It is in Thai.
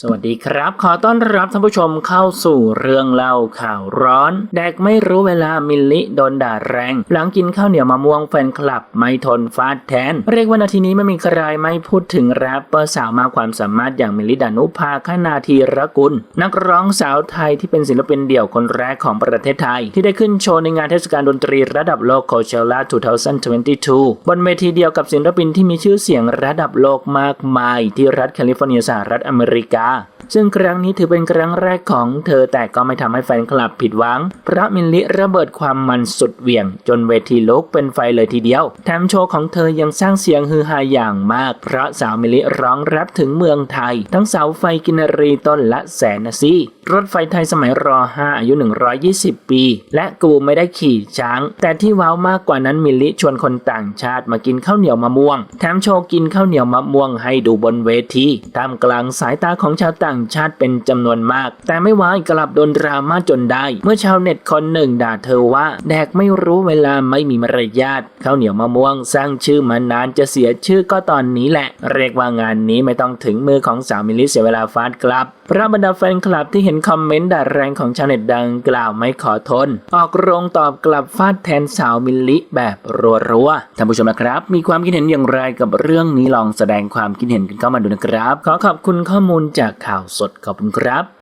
สวัสดีครับ ขอต้อนรับท่านผู้ชมเข้าสู่เรื่องเล่าข่าวร้อน แดกไม่รู้เวลามิลลิโดนด่าแรง หลังกินข้าวเหนียวมะม่วงแฟนคลับไม่ทนฟาดแทน เรียกว่านาทีนี้ไม่มีใครไม่พูดถึงแรปเปอร์สาวมากความสามารถอย่างมิลลิดานุภาคณาธีรกุล นักร้องสาวไทยที่เป็นศิลปินเดี่ยวคนแรกของประเทศไทย ที่ได้ขึ้นโชว์ในงานเทศกาลดนตรีระดับโลก Coachella 2022 บนเวทีเดียวกับศิลปินที่มีชื่อเสียงระดับโลกมากมาย ที่รัฐแคลิฟอร์เนียสหรัฐอเมริกา trà ซึ่งครั้งนี้ถือเป็นครั้งแรกของเธอแต่ก็ไม่ทำให้แฟนคลับผิดหวัง เพราะมิลลิระเบิดความมันสุดเหวี่ยง จนเวทีลุกเป็นไฟเลยทีเดียว แถมโชว์ของเธอยังสร้างเสียงฮือฮาอย่างมาก เพราะสาวมิลลิร้องแรปถึงเมืองไทย ทั้งเสาไฟกินรีต้นละแสนนะสิรถไฟไทยสมัยรอ 5 อายุ 120 ปี และกูไม่ได้ขี่ช้าง แต่ที่ว้าวมากกว่านั้นมิลลิชวนคนต่างชาติมากินข้าวเหนียวมะม่วง แถมโชว์กินข้าวเหนียวมะม่วงให้ดูบนเวทีท่ามกลางสายตาของชาวต่างชาติเป็นจำนวนมาก แต่ไม่วายกลับโดนดราม่าจนได้ เมื่อชาวเน็ตคนหนึ่งด่าเธอว่า แดกไม่รู้เวลาไม่มีมารยาทข้าวเหนียวมะม่วงสร้างชื่อมานานจะเสียชื่อก็ตอนนี้แหละ เรียกว่างานนี้ไม่ต้องถึงมือของสาวมิลลิเสียเวลาฟาดกลับพระบรรดาแฟนคลับที่เห็นคอมเมนต์ด่าแรงของชาวเน็ตดังกล่าวไม่ขอทน ออกโรงตอบกลับฟาดแทนสาวมิลลิแบบรัวๆท่านผู้ชมนะครับ มีความคิดเห็นอย่างไรกับเรื่องนี้ลองแสดงความคิดเห็นกันเข้ามาดูนะครับ ขอขอบคุณข้อมูลจากข่าวาวสดขอบคุณครับ